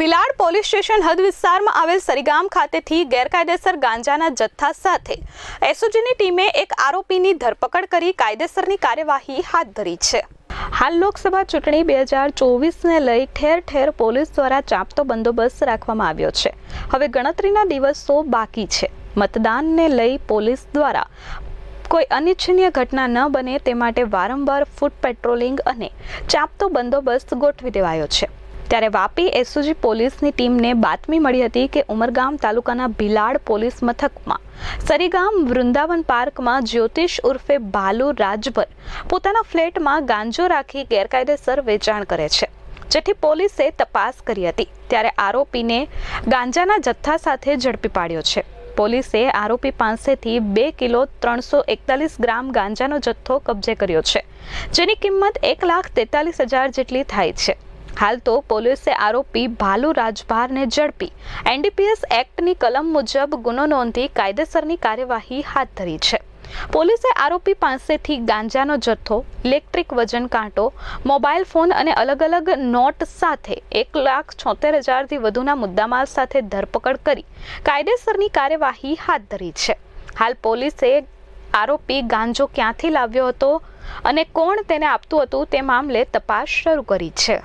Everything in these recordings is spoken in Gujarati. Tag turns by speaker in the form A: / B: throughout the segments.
A: બિલાડ પોલીસ સ્ટેશન હદ વિસ્તારમાં આવેલ સરીગામ ખાતેથી ગેરકાયદેસર ગાંજાના જથ્થા સાથે એસઓજીની ટીમે એક આરોપીની ધરપકડ કરી કાયદેસરની કાર્યવાહી હાથ ધરી છે. હાલ લોકસભા ચૂંટણી બે હજાર ચોવીસને લઈ ઠેર ઠેર પોલીસ દ્વારા ચાંપતો બંદોબસ્ત રાખવામાં આવ્યો છે. હવે ગણતરીના દિવસો બાકી છે. મતદાનને લઈ પોલીસ દ્વારા કોઈ અનિચ્છનીય ઘટના ન બને તે માટે વારંવાર ફૂટ પેટ્રોલિંગ અને ચાપતો બંદોબસ્ત ગોઠવી દેવાયો છે. ત્યારે વાપી એસઓજી પોલીસની ટીમને બાતમી મળી હતી કે ઉમરગામ તાલુકાના ભિલાડ પોલીસ મથકમાં, સરીગામ વૃંદાવન પાર્કમાં જ્યોતિષ ઉર્ફે ભાલુ રાજભર પોતાના ફ્લેટમાં ગાંજો રાખી ગેરકાયદેસર વેચાણ કરે છે. જેથી પોલીસે તપાસ કરી હતી. ત્યારે આરોપીને ગાંજાના જથ્થા સાથે ઝડપી પાડ્યો છે. પોલીસે આરોપી પાસેથી બે કિલો ત્રણસો એકતાલીસ ગ્રામ ગાંજાનો જથ્થો કબજે કર્યો છે, જેની કિંમત એક લાખ તેતાલીસ હજાર જેટલી થાય છે. હાલ તો પોલીસે આરોપી ભાલુ રાજભારને ઝડપી. એનડીપીએસ એક્ટની કલમ મુજબ ગુનો નોંધી કાયદેસરની કાર્યવાહી હાથ ધરી છે. પોલીસે આરોપી પાસેથી ગાંજાનો જથ્થો, ઇલેક્ટ્રિક વજન કાંટો, મોબાઈલ ફોન અને અલગ અલગ નોટ સાથે એક લાખ છોતેર હજારથી વધુના મુદ્દામાલ સાથે ધરપકડ કરી કાયદેસરની કાર્યવાહી હાથ ધરી છે. હાલ પોલીસે આરોપી ગાંજો ક્યાંથી લાવ્યો હતો અને કોણ તેને આપતું હતું તે મામલે તપાસ શરૂ કરી છે.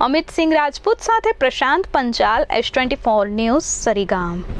A: અમિત સિંહ રાજપૂત સાથે Prashant Panchal S twenty four news Sarigam.